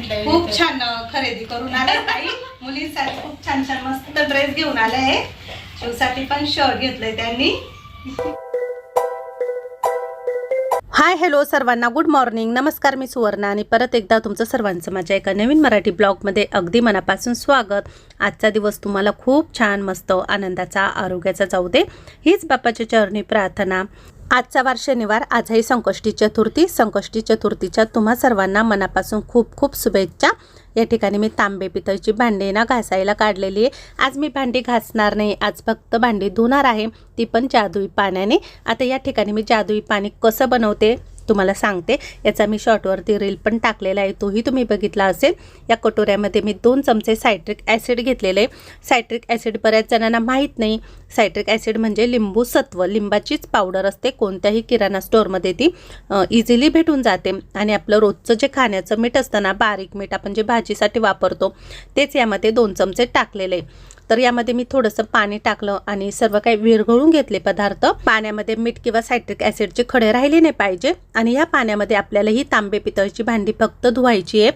खूप छान खरेदी करून आले ताई मुलींसाठी खूप छान छान मस्त ड्रेस घेऊन आले आहे शिवसाठी पण शर्ट घेतलंय त्यांनी. हाय हॅलो सर्वांना. गुड मॉर्निंग नमस्कार मी सुवर्णा आणि परत एकदा तुमचं सर्वांचं माझ्या एका नवीन मराठी ब्लॉगमध्ये अगदी मनापासून स्वागत. आजचा दिवस तुम्हाला खूप छान मस्त आनंदाचा आरोग्याचा जाऊ दे. हीच बापाच्या चरणी प्रार्थना. आजचा वार शनिवार. आजही संकष्टी चतुर्थी. संकष्टी चतुर्थीच्या तुम्हा सर्वांना मनापासून खूप खूप शुभेच्छा. या ठिकाणी मी तांबे पितळची भांडी ना घासायला काढलेली आहे. आज मी भांडी घासणार नाही. आज फक्त भांडी धुणार आहे. ती पण जादुई पाण्याने. आता या ठिकाणी मी जादुई पाणी कसं बनवते तुम्हाला सांगते. याचा मी शॉर्टवरती रील पण टाकलेला आहे. तोही तुम्ही बघितला असेल. या कटोऱ्यामध्ये मी दोन चमचे सायट्रिक ॲसिड घेतलेले सायट्रिक ॲसिड बऱ्याच जणांना माहीत नाही. सायट्रिक ॲसिड म्हणजे लिंबू सत्व. लिंबाचीच पावडर असते कोणत्याही किराणा स्टोअरमध्ये ती इझिली भेटून जाते. आणि आपलं रोजचं जे खाण्याचं मीठ असतं ना बारीक मीठ आपण जे भाजीसाठी वापरतो तेच यामध्ये दोन चमचे टाकलेले आहे. तर यामध्ये मी थोडंसं पाणी टाकलं आणि सर्व काही विरघळून घेतले पदार्थ. पाण्यामध्ये मीठ किंवा सायट्रिक ॲसिडचे खडे राहिले नाही पाहिजे. आणि या पाण्यामध्ये आपल्याला ही तांबे पितळची भांडी फक्त धुवायची आहे.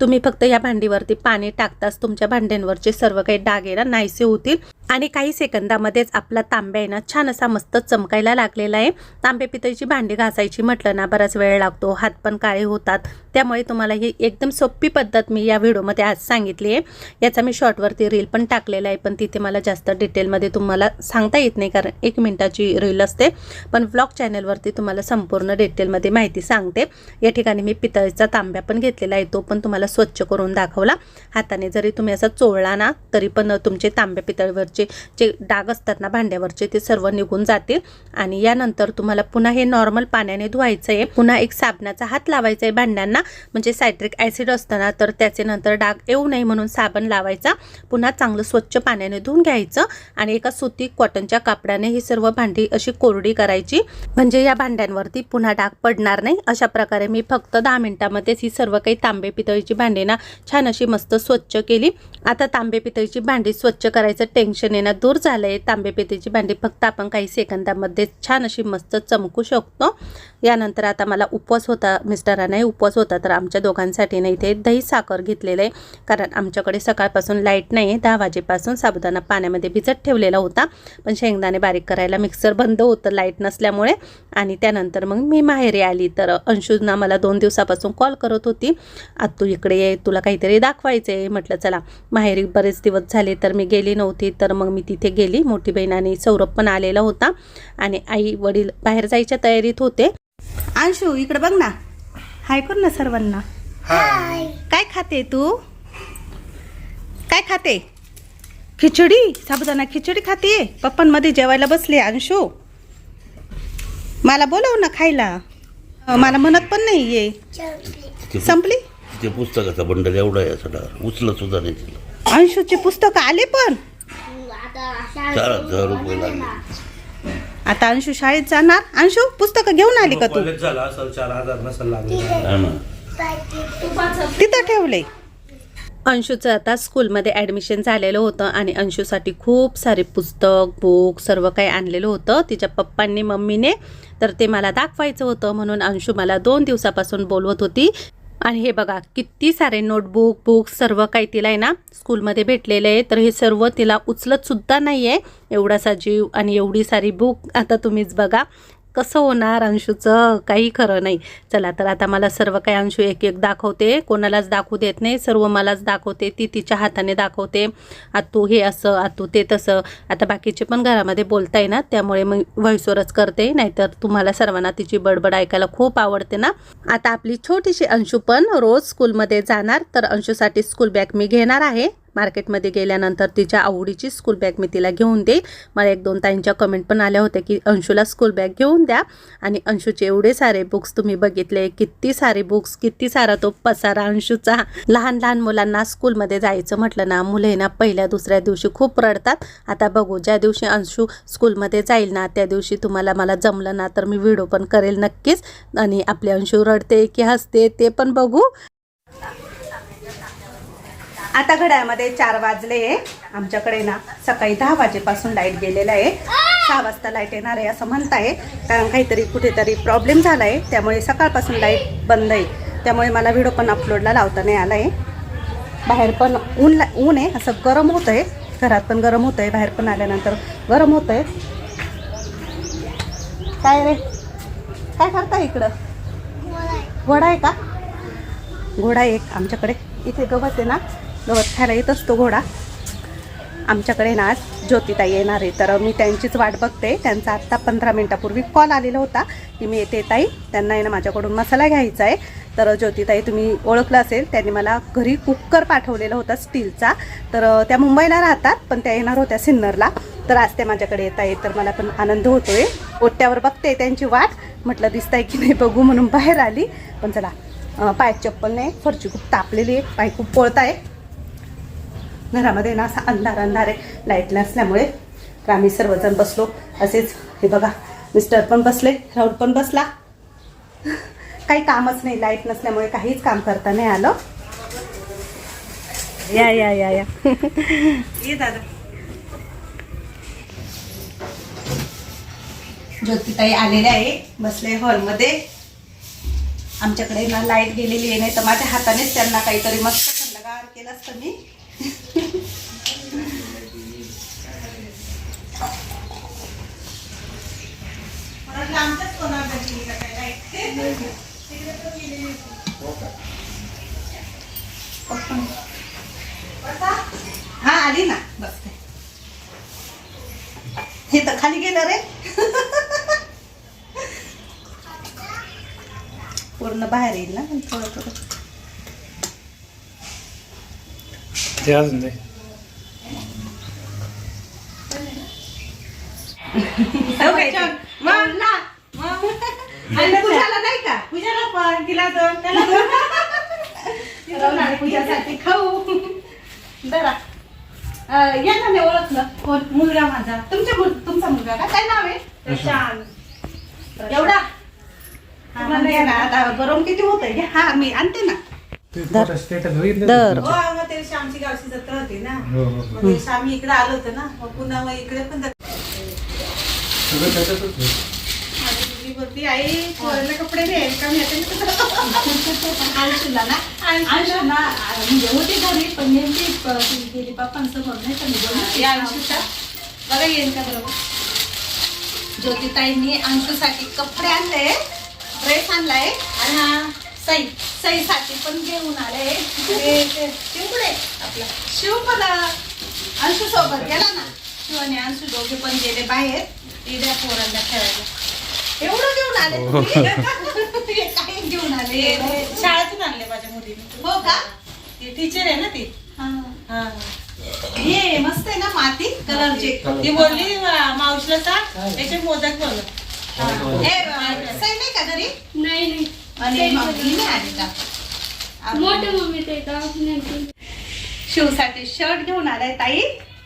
तुम्ही फक्त या भांडीवरती पाणी टाकताच तुमच्या भांड्यांवरचे सर्व काही डाग ना नाहीसे होतील. आणि काही सेकंदामध्येच आपला तांब्या आहे ना छान असा मस्त चमकायला लागलेला आहे. तांबे पितळीची भांडी घासायची म्हटलं ना बराच वेळ लागतो हात पण काळे होतात. त्यामुळे तुम्हाला ही एकदम सोपी पद्धत मी या व्हिडिओमध्ये आज सांगितली आहे. याचा मी शॉर्टवरती रील पण टाकलेला आहे पण तिथे मला जास्त डिटेलमध्ये तुम्हाला सांगता येत नाही कारण एक मिनटाची रील असते. पण व्लॉग चॅनलवरती तुम्हाला संपूर्ण डिटेलमध्ये माहिती सांगते. या ठिकाणी मी पितळीचा तांब्या पण घेतलेला आहे तो पण तुम्हाला स्वच्छ करून दाखवला. हाताने जरी तुम्ही असा चोळला ना तरी पण तुमचे तांब्या पितळीवरचे जे डाग असतात ना भांड्यावरचे ते सर्व निघून जातील. आणि यानंतर तुम्हाला पुन्हा हे नॉर्मल पाण्याने धुवायचं आहे पुन्हा एक साबणाचा हात लावायचा आहे भांड्यांना. म्हणजे सायट्रिक ॲसिड असतं ना तर त्याचे नंतर डाग येऊ नये म्हणून साबण लावायचा. पुन्हा चांगलं स्वच्छ पाण्याने धुवून घ्यायचं. आणि एका सुती कॉटनच्या कापडाने ही सर्व भांडी अशी कोरडी करायची. म्हणजे या भांड्यांवरती पुन्हा डाग पडणार नाही. अशा प्रकारे मी फक्त दहा मिनिटामध्येच ही सर्व काही तांबे पितळीची भांडी ना छान अशी मस्त स्वच्छ केली. आता तांबे पितळीची भांडी स्वच्छ करायचं टेन्शन येणं दूर झालंय. तांबे पेतीची भांडी फक्त आपण काही सेकंदामध्ये छान अशी मस्त चमकू शकतो. यानंतर आता मला उपवास होता मिस्टरांनाही उपवास होता. तर आमच्या दोघांसाठी ना इथे दही साखर घेतलेलं आहे. कारण आमच्याकडे सकाळपासून लाइट नाही आहे दहा वाजेपासून साबुदाणा पाण्यामध्ये भिजत ठेवलेला होता. पण शेंगदाणे बारीक करायला मिक्सर बंद होतं लाइट नसल्यामुळे. आणि त्यानंतर मग मी माहेरी आली. तर अंशुजना मला दोन दिवसापासून कॉल करत होती. आता तू इकडे ये तुला काहीतरी दाखवायचं आहे म्हटलं चला माहेरी बरेच दिवस झाले तर मी गेली नव्हती. तर मग मी तिथे गेली. मोठी बहीण आणि सौरभ पण आलेला होता. आणि आई वडील बाहेर जायच्या तयारीत होते. अंशू इकडे बघ ना. हाय कर ना सर्वांना. काय खाते तू? काय खाते? खिचडी? साबुदाणा खिचडी खाते? पप्पांमध्ये जेवायला बसले अंशू. मला बोलव ना खायला. मला म्हणत पण नाही ये. ते संपली? ते पुस्तकाचा बंडल एवढा आहे सगळा. उचलत सुद्धा नाही तिला. अंशूचे पुस्तक आले पण. चार हजार रुपये लागले. आता अंशू शाळेत जाणार? अंशू पुस्तक घेऊन आली का तू? कॉलेज झाला असेल चार हजार नसेल लागले. हा ना. तिथं ठेवले. अंशूचं आता स्कूलमध्ये ॲडमिशन झालेलं होतं आणि अंशूसाठी खूप सारे पुस्तक बुक सर्व काही आणलेलं होतं. तिच्या पप्पांनी मम्मीने तर ते मला दाखवायचं होतं म्हणून अंशू मला दोन दिवसापासून बोलवत होती. आणि हे बघा किती सारे नोटबुक बुक्स सर्व काही तिला आहे ना स्कूलमध्ये भेटलेले आहे. तर हे सर्व तिला उचलत सुद्धा नाही आहे एवढासा जीव आणि एवढी सारी बुक आता तुम्हीच बघा. कसं होणार अंशूचं? काही खरं नाही. चला तर आता मला सर्व काही अंशू एक एक दाखवते. कोणालाच दाखवू देत नाही. सर्व मलाच दाखवते. ती तिच्या हाताने दाखवते. आतू हे असं आतू ते तसं. आता बाकीचे पण घरामध्ये बोलताय ना त्यामुळे मग व्हॉइसवरच करते. नाहीतर तुम्हाला सर्वांना तिची बडबड ऐकायला खूप आवडते ना. आता आपली छोटीशी अंशू पण रोज स्कूलमध्ये जाणार. तर अंशूसाठी स्कूल बॅग मी घेणार आहे. मार्केटमध्ये गेल्यानंतर तिच्या आवडीची स्कूल बॅग मी तिला घेऊन देईल मला एक दोन ताईंच्या कमेंट पण आल्या होत्या की अंशूला स्कूल बॅग घेऊन द्या आणि अंशूचे एवढे सारे बुक्स तुम्ही बघितले. किती सारे बुक्स किती सारा तो पसारा अंशूचा. लहान लहान मुलांना स्कूलमध्ये जायचं म्हटलं ना मुले ना पहिल्या दुसऱ्या दिवशी खूप रडतात. आता बघू ज्या दिवशी अंशू स्कूलमध्ये जाईल ना त्या दिवशी तुम्हाला मला जमलं ना तर मी व्हिडिओ पण करेल नक्कीच. आणि आपले अंशू रडते की हसते ते पण बघू. आता घड्याळमध्ये चार वाजले. आमच्याकडे ना सकाळी दहा वाजेपासून लाइट गेलेला आहे. सहा वाजता लाइट येणार आहे असं म्हणताय. कारण काहीतरी कुठेतरी प्रॉब्लेम झाला आहे त्यामुळे सकाळपासून लाइट बंद आहे. त्यामुळे मला व्हिडिओ पण अपलोडला लावता नाही आला आहे बाहेर पण ऊन ला ऊन आहे. असं गरम होतं आहे घरात पण गरम होतं आहे बाहेर पण आल्यानंतर गरम होतं आहे काय रे? काय करता इकडं? घोडा आहे. का? घोडा आहे एक आमच्याकडे. इथे गवत आहे ना? गवत खायला येत असतो घोडा. आमच्याकडे ना आज ज्योतिताई येणार आहे. तर मी त्यांचीच वाट बघते. त्यांचा आत्ता पंधरा मिनटापूर्वी कॉल आलेला होता की मी येते ताई. त्यांना आहे ना माझ्याकडून मसाला घ्यायचा आहे. तर ज्योतिताई तुम्ही ओळखलं असेल त्यांनी मला घरी कुकर पाठवलेला होता स्टीलचा. तर त्या मुंबईला राहतात पण त्या येणार होत्या सिन्नरला. तर आज त्या माझ्याकडे येत आहे तर मला पण आनंद होतोय. ओट्यावर बघते त्यांची वाट. म्हटलं दिसताय की नाही बघू म्हणून बाहेर आली. पण चला पाय चप्पल नाही. फरची खूप तापलेली आहे. पाय खूप पोळत आहे घरामध्ये ना असा अंधार अंधार आहे. लाइट नसल्यामुळे तर आम्ही सर्वजण बसलो. असेच हे बघा मिस्टर पण बसले राहुल पण बसला. काही कामच नाही लाइट नसल्यामुळे काहीच काम करता नाही आलं. या या या या. ये दादा. ज्योतिताई आलेल्या आहे बसले हॉलमध्ये. आमच्याकडे ना लाइट गेलेली आहे नाही तर माझ्या हातानेच त्यांना काहीतरी मस्त थंडगार केलं असतं मी म्हटलं आमच्याच कोणाला गेली का काय light? हा आली ना. बसते हे तर खाली गेलं रे. पूर्ण बाहेर येईल ना पण थोडं थोडं. ते अजून दे. बोलला. आणि पूजाला नाही का? पूजाला पण तिला दोन त्याला दोन. पूजासाठी खाऊ. जरा अं, या ना नाही ओळखलं. कोण? मुलगा माझा. तुमच्या मुल- तुमचा मुलगा का? काय नाव आहे? शान एवढा? हा, मग घ्या ना, आता गरम किती होत आहे हा मी आणते ना. स्टेटस दर. हो मग ते श्यामची गावची जत्रा होती ना. हो हो मग ते श्यामी इकडे आलो होतो ना. मग पुन्हा मग इकडे पण जत्रा सगळं त्याच्यातच आहे. बोलती आई पोराला कपडे दे का मी आता अंशुला ना? अंशु ना म्हणजे होती घरी पण नेमकी गेली पप्पांसमोर नाही तर मी अंशूचा बघा येईल का बरोबर ज्योतिताईंनी अंशूसाठी कपडे आणले. ड्रेस आणलाय. आणि हा सई सईसाठी पण घेऊन आले. शिवकडे आपला. शिव पण अंशू सोबत गेला ना? शिव आणि अंशू दोघे पण गेले बाहेर. पोरांना खेळायला. एवढं घेऊन आले? हे. काय घेऊन आले? ते शाळेतून आणले माझ्या मुलीने. हो का? ती टीचर आहे ना ती. हा. हा. हे मस्त आहे ना माती कलरचे ती बोलली मावशीला सांग त्याचे मोदक बनव ए, सई नाही का घरी? नाही नाही. आणि ही नाही आली का? मोठे मम्मी ते दवाखान्यात शिवसाठी शर्ट घेऊन आलाय ताई.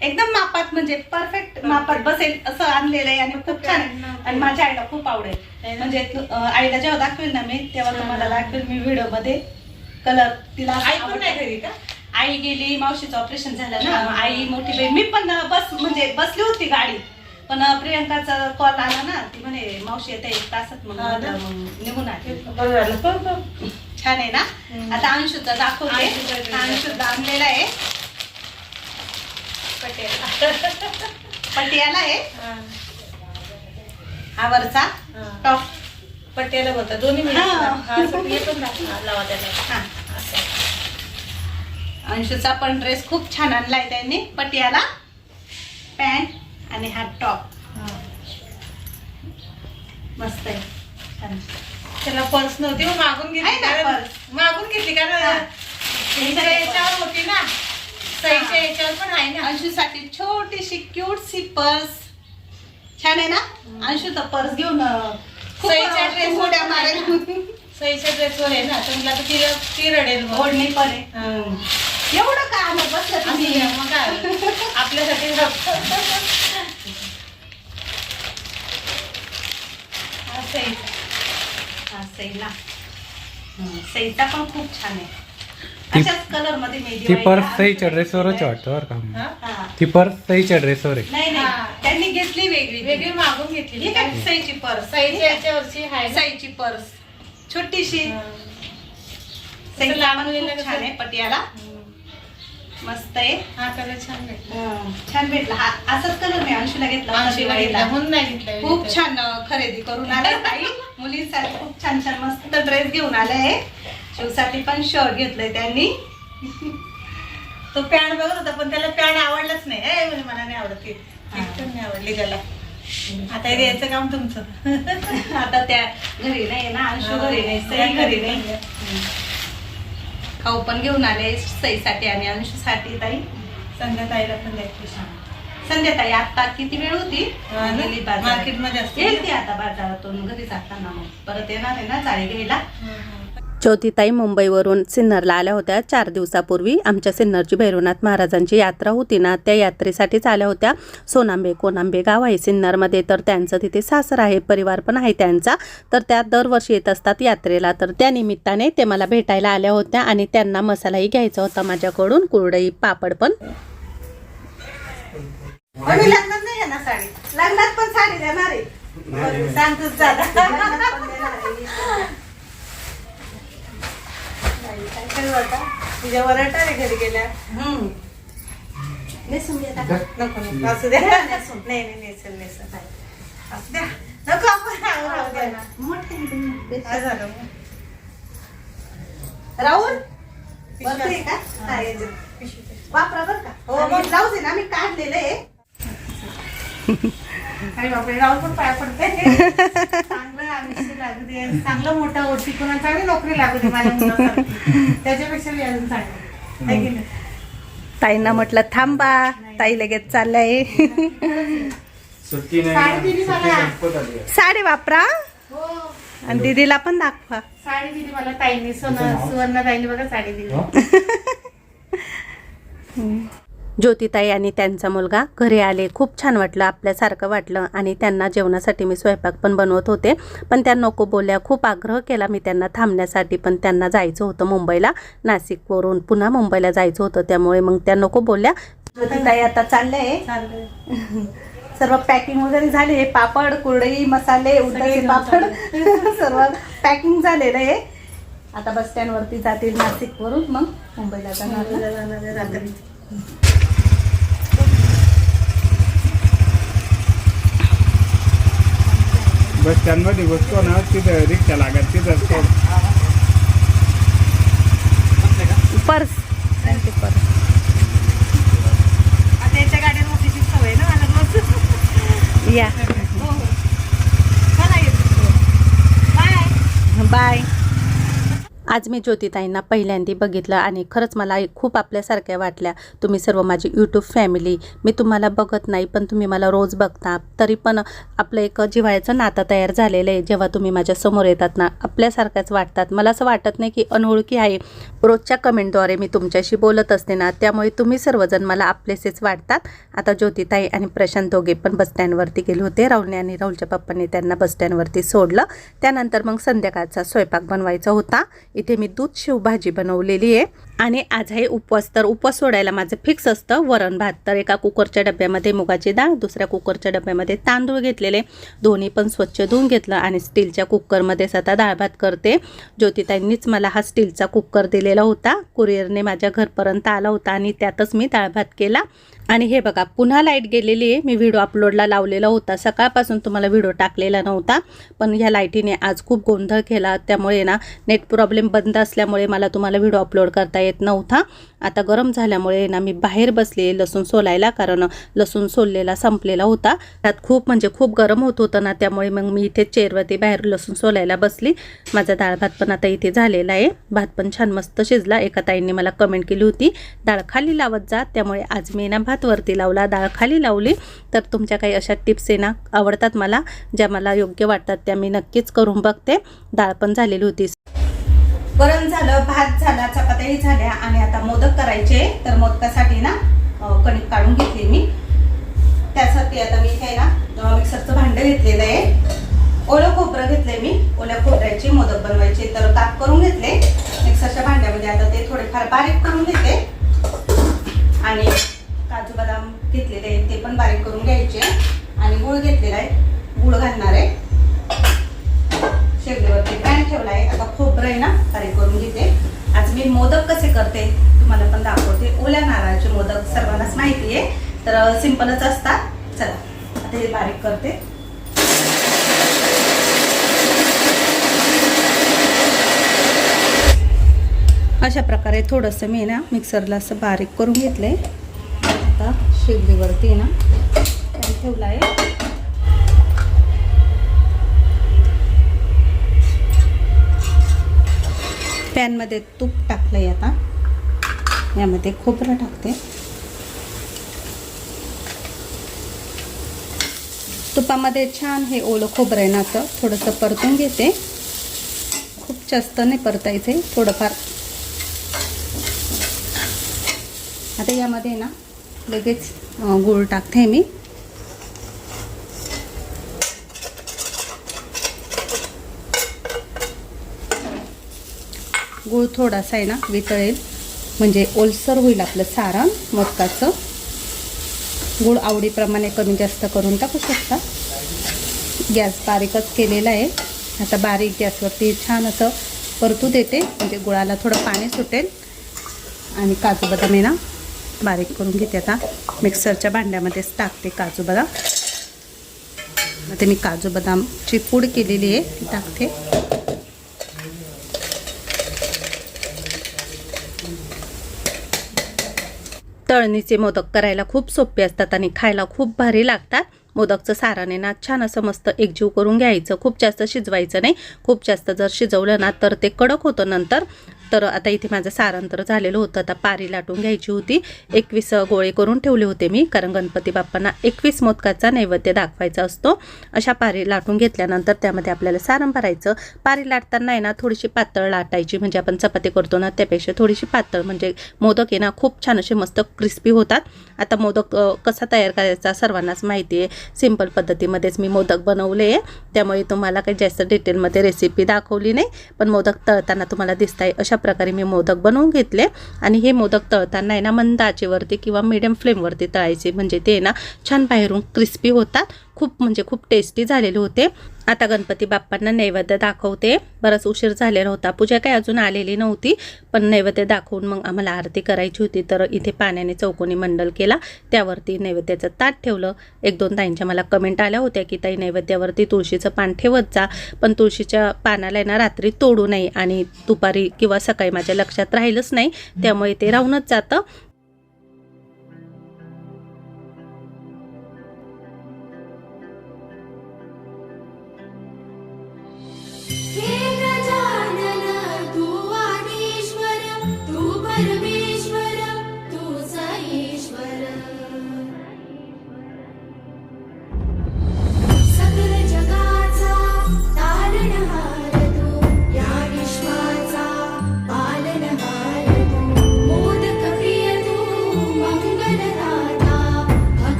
एकदम मापात म्हणजे परफेक्ट मापात बसेल असं आणलेलं आहे आणि खूप छान आहे. आणि माझ्या आईला खूप आवडेल. म्हणजे आईला जेव्हा दाखवेल ना मी तेव्हा तुम्हाला दाखवेल मी व्हिडिओमध्ये कलर तिला आई पण. नाही घरी का? आई गेली मावशीचं ऑपरेशन झालं ना. आई मोठी बहीण मी पण बस म्हणजे बसली होती गाडी. पण प्रियंकाचा कॉल आला ना ती म्हणे मावशी येते एक तासात मग निघून आले. छान आहे ना. आता अंशुचा दाखवते. अंशुचा आणलेला आहे. पटियाला आहे. हा. हा वरचा. टॉप. पट्ट्याला बोलतात दोन्ही अंशुचा पण ड्रेस खूप छान आणलाय त्यांनी. पटियाला. पॅन्ट आणि हा टॉप. मस्त आहे. त्याला पर्स नव्हती मग मागून घेतली? मागून घेतली. कारण होती ना. सईच्या याच्यावर पण आहे ना. अंशूसाठी छोटीशी क्यूट सी पर्स छान आहे ना? अंशू तर पर्स घेऊन खूप, सईच्या dress उड्या मारेल. सईच्या ड्रेसवर आहे ना. तर तर तिला ती रडेल मग. ओढणी पण आहे हा. एवढं का आणत बसलं असू तुम्ही? द्या, मग काय? आपल्यासाठी रडतो. हा, सईचा. हा सईला. हं, सईचा पण खूप छान आहे. अशाच कलरमध्ये मी ती दिवाळीला पर्स अंशूला ड्रेसवरच. वाटतं बरं का. हा? हा. ती पर्स सईच्या ड्रेसवर आहे. नाही हा. नाही त्यांनी घेतली वेगळी वेगळी मागून घेतली ही सईची पर्स. आहे ना. सईची पर्स. छोटीशी. खूप छान आहे पटियाला. मस्त आहे. हा कलर छान भेटला. छान भेटला. हा असाच कलर मी अंशूला घेतला होता अंशूला दिवाळीला. घेतला, म्हणून नाही घेतला खूप. छान अं, खरेदी करून आले ताई मुलींसाठी खूप छान छान मस्त ड्रेस घेऊन आले आहे शिवसाठी पण शर्ट घेतलंय त्यांनी. तो पॅन्ट बघत होता पण त्याला पॅन्ट आवडलाच नाही. ए, म्हणे मला नाही आवडत नाही आवडली त्याला. आता हे द्यायचं काम तुमचं. आता त्या घरी नाही ना अंशू घरी नाही सई घरी नाही. खाऊ पण घेऊन आले सईसाठी आणि अंशूसाठी ताई. संध्याताईला पण द्यायची संध्याताई आता किती वेळ होती? मार्केटमध्ये येईल ती आता बाजारातून. घरी जाताना मग. परत येणार आहे ना चाळी घ्यायला. ज्योतिताई मुंबईवरून सिन्नरला आल्या होत्या. चार दिवसापूर्वी आमच्या सिन्नरची भैरवनाथ महाराजांची यात्रा होती ना त्या यात्रेसाठीच आल्या होत्या. सोनांबे कोनांबे गाव आहे सिन्नरमध्ये तर त्यांचं तिथे सासर आहे परिवार पण आहे त्यांचा. तर त्या दरवर्षी येत असतात यात्रेला. तर त्या निमित्ताने ते मला भेटायला आल्या होत्या आणि त्यांना मसालाही घ्यायचा होता माझ्याकडून. कुरडई पापड पण. साडी. काय करू आता? तुझ्या वरटा रे घरी गेल्या. नेसून घे आता. नको नको. असू द्या. नाही. असू द्या. नको आपण. राहू राहू द्या ना मोठे काय झालं. मग? राहुल वरती का? हा, ये जा. वापरा बर का. हो मग. जाऊ दे ना मी काढलेलं आहे. अरे बापरे राहुल पण पाया पडते चांगलं आयुष्य लागू दे. चांगलं मोठा चांगली नोकरी लागू दे माझ्या मुलासारखी त्याच्यापेक्षा मी अजून चांगली है की नाही? ताईंना म्हटलं थांबा. ताई लगेच चाललंय. सुट्टी साडी दिली मला. साडी वापरा आणि दीदीला पण दाखवा. साडी दिली मला ताईने. सोनं सुवर्ण ताईने बघा साडी दिली ज्योतिताई आणि त्यांचा मुलगा घरी आले. खूप छान वाटलं आपल्यासारखं वाटलं आणि त्यांना जेवणासाठी मी स्वयंपाक पण बनवत होते. पण त्या नको बोलल्या. खूप आग्रह केला मी त्यांना थांबण्यासाठी पण त्यांना जायचं होतं मुंबईला. नाशिकवरून पुन्हा मुंबईला जायचं होतं त्यामुळे मग त्या नको बोलल्या. ज्योतिताई आता चाललंय. चाललंय. सर्व पॅकिंग वगैरे झाले. पापड कुरडई मसाले उडदाचे पापड सर्व पॅकिंग झालेलं आहे. आता बस स्टँड वरती जातील नाशिक वरून मग मुंबईला जाणार मुंबईला जाणार आहे रात्री. बस स्टँडमध्ये बसतो ना तिथं रिक्षा लागत तिथं सोड. पर्स. त्यांची पर्स. आता याच्या गाडीवर बसायची सवय ना मला रोज. या. हो. हो चला येतो. बाय बाय आज मी ज्योतिताईंना पहिल्यांदा बघितलं आणि खरंच मला खूप आपल्यासारख्या वाटल्या. तुम्ही सर्व माझी यूट्यूब फॅमिली मी तुम्हाला बघत नाही पण तुम्ही मला रोज बघता. तरी पण आपलं एक जिव्हाळ्याचं नातं तयार झालेलं आहे. जेव्हा तुम्ही माझ्यासमोर येतात ना आपल्यासारख्याच वाटतात. मला असं वाटत नाही की अनोळखी आहे. रोजच्या कमेंटद्वारे मी तुमच्याशी बोलत असते ना त्यामुळे तुम्ही सर्वजण मला आपलेसेच वाटतात. आता ज्योतिताई आणि प्रशांत दोघे पण बसस्टँडवरती गेले होते. राहुलने आणि राहुलच्या पप्पांनी त्यांना बसस्टँडवरती सोडलं. त्यानंतर मग संध्याकाळचा स्वयंपाक बनवायचा होता. इथे मी दूध शेवभाजी बनवलेली आहे. आणि आज आहे उपवास तर उपवास सोडायला माझं फिक्स असतं. वरण भात तर एका कुकरच्या डब्यामध्ये मुगाची डाळ दुसऱ्या कुकरच्या डब्यामध्ये तांदूळ घेतलेले. दोन्ही पण स्वच्छ धुवून घेतलं आणि स्टीलच्या कुकरमध्येच आता डाळ भात करते. ज्योतिताईंनीच मला हा स्टीलचा कुकर दिलेला होता. कुरिअरने माझ्या घरपर्यंत आला होता आणि त्यातच मी डाळ भात केला. आणि हे बघा पुन्हा लाइट गेलेली आहे. मी व्हिडिओ अपलोडला लावलेला होता. सकाळपासून तुम्हाला व्हिडिओ टाकलेला नव्हता. पण ह्या लाईटीने आज खूप गोंधळ केला. त्यामुळे ना नेट प्रॉब्लेम बंद असल्यामुळे मला तुम्हाला व्हिडिओ अपलोड करता येत नव्हता. आता गरम झाल्यामुळे ना मी बाहेर बसले लसूण सोलायला कारण लसूण सोललेला संपलेला होता. त्यात खूप म्हणजे खूप गरम होत होतं ना त्यामुळे मग मी इथे चेअरवरती बाहेर लसूण सोलायला बसली. माझा डाळ भात पण आता इथे झालेला आहे. भात पण छान मस्त शिजला. एका ताईंनी मला कमेंट केली होती डाळ खाली लावत जा. त्यामुळे आज मी ना भात वरती लावला डाळ खाली लावली. तर तुमच्या काही अशा टिप्स आहे ना आवडतात मला ज्या मला योग्य वाटतात त्या मी नक्कीच करून बघते. डाळ पण झालेली होती. गरम झालं भात झाला चपात्याही झाल्या आणि आता मोदक करायचे. तर मोदकासाठी ना कणिक काढून घेतली मी. त्यासाठी आता मी काय ना मिक्सरचं भांडं घेतलेलं आहे. ओलं खोबरं घेतलंय मी. ओल्या खोबऱ्याचे मोदक बनवायचे. तर काप करून घेतले. मिक्सरच्या भांड्यामध्ये आता ते थोडेफार बारीक करून घेते. आणि काजू बदाम घेतलेले आहेत ते पण बारीक करून घ्यायचे. आणि गुळ घेतलेला आहे. गुळ घालणार आहे. शेगडीवरती पॅन ठेवला आहे. आता खोबरं आहे ना बारीक करून घेते. मी मोदक कसे करते तुम्हाला पण दाखवते. ओल्या नारळाचे मोदक सर्वांनाच माहिती आहे. तर सिंपलच असतात. चला आता हे बारीक करते. अशा प्रकारे थोडंसं मी ना मिक्सरला असं बारीक करून घेतलं आहे आता शेगडीवरती ना ठेवलं ठेवला आहे पॅनमध्ये तूप टाकलं आहे आता. यामध्ये खोबरं टाकते. तुपामध्ये छान हे ओलं खोबरं आहे ना असं थोडंसं परतून घेते. खूप जास्त नाही परतायचे थोडंफार. आता यामध्ये ना लगेच गूळ टाकते मी. गूळ थोडासा आहे ना वितळेल. म्हणजे ओलसर होईल आपलं सारण मोदकाचं गूळ आवडीप्रमाणे कमी जास्त करून टाकू शकता. गॅस बारीकच केलेला आहे. आता बारीक गॅसवरती छान असं परतू देते म्हणजे गुळाला थोडं पाणी सुटेल. आणि काजू बदाम आहे ना बारीक करून घेते आता. मिक्सरच्या भांड्यामध्येच टाकते काजू बदाम. आता मी काजू बदामची पूड केलेली आहे ती टाकते. तळणीचे मोदक करायला खूप सोपे असतात आणि खायला खूप भारी लागतात. मोदकचं साराने ना छान असं मस्त एकजीव करून घ्यायचं. खूप जास्त शिजवायचं नाही. खूप जास्त जर शिजवलं ना तर ते कडक होतं नंतर तर आता इथे माझं सारण तर झालेलं होतं. आता पारी लाटून घ्यायची होती. एकवीस गोळे करून ठेवले होते मी कारण गणपती बाप्पांना एकवीस मोदकाचा नैवेद्य दाखवायचा असतो. अशा पारी लाटून घेतल्यानंतर त्यामध्ये आपल्याला सारण भरायचं. पारी लाटताना आहे ना थोडीशी पातळ लाटायची. म्हणजे आपण चपाती करतो ना त्यापेक्षा थोडीशी पातळ. म्हणजे मोदक आहे ना खूप छान असे मस्त क्रिस्पी होतात. आता मोदक कसा तयार करायचा सर्वांनाच माहिती आहे. सिंपल पद्धतीमध्येच मी मोदक बनवले आहे. त्यामुळे तुम्हाला काही जास्त डिटेलमध्ये रेसिपी दाखवली नाही. पण मोदक तळताना तुम्हाला दिसत आहे अशा प्रकारे मी मोदक बनवून घेतले आणि हे मोदक तळताना आहे ना मंद आचेवरती किंवा मिडियम फ्लेमवरती तळायचे. म्हणजे ते ना छान बाहेरून क्रिस्पी होतात. खूप म्हणजे खूप टेस्टी झालेले होते. आता गणपती बाप्पांना नैवेद्य दाखवते. बराच उशीर झालेला होता. पूजा काही अजून आलेली नव्हती पण नैवेद्य दाखवून मग आम्हाला आरती करायची होती. तर इथे पाण्याने चौकोनी मंडल केला. त्यावरती नैवेद्याचं ताट ठेवलं. एक दोन ताईंच्या मला कमेंट आल्या होत्या की ताई नैवेद्यावरती तुळशीचं पान ठेवत जा. पण तुळशीच्या पानाला आहे ना रात्री तोडू नये आणि दुपारी किंवा सकाळी माझ्या लक्षात राहिलंच नाही. त्यामुळे ते राहूनच जातं.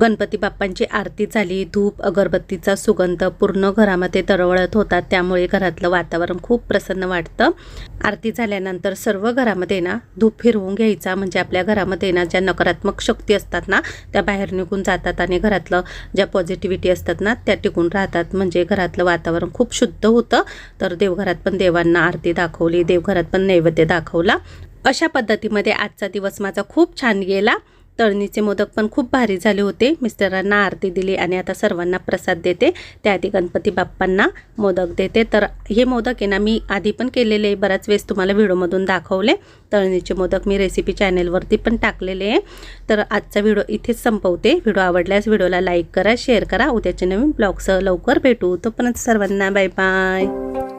गणपती बाप्पांची आरती झाली. धूप अगरबत्तीचा सुगंध पूर्ण घरामध्ये दरवळत होता. त्यामुळे घरातलं वातावरण खूप प्रसन्न वाटतं. आरती झाल्यानंतर सर्व घरामध्ये ना धूप फिरवून घ्यायचा. म्हणजे आपल्या घरामध्ये ना ज्या नकारात्मक शक्ती असतात ना त्या बाहेर निघून जातात आणि घरातलं ज्या पॉझिटिव्हिटी असतात ना त्या टिकून राहतात. म्हणजे घरातलं वातावरण खूप शुद्ध होतं. तर देवघरात पण देवांना आरती दाखवली. देवघरात पण नैवेद्य दाखवला. अशा पद्धतीमध्ये आजचा दिवस माझा खूप छान गेला. तळणीचे मोदक पण खूप भारी झाले होते. मिस्टरांना आरती दिली आणि आता सर्वांना प्रसाद देते. त्याआधी गणपती बाप्पांना मोदक देते. तर हे मोदक आहे ना मी आधी पण केलेले आहे. बऱ्याच वेळेस तुम्हाला व्हिडिओमधून दाखवले. तळणीचे मोदक मी रेसिपी चॅनेलवरती पण टाकलेले आहे. तर आजचा व्हिडिओ इथेच संपवते. व्हिडिओ आवडल्यास व्हिडिओला लाईक करा शेअर करा. उद्याच्या नवीन ब्लॉगसह लवकर भेटू. तोपर्यंत सर्वांना बाय बाय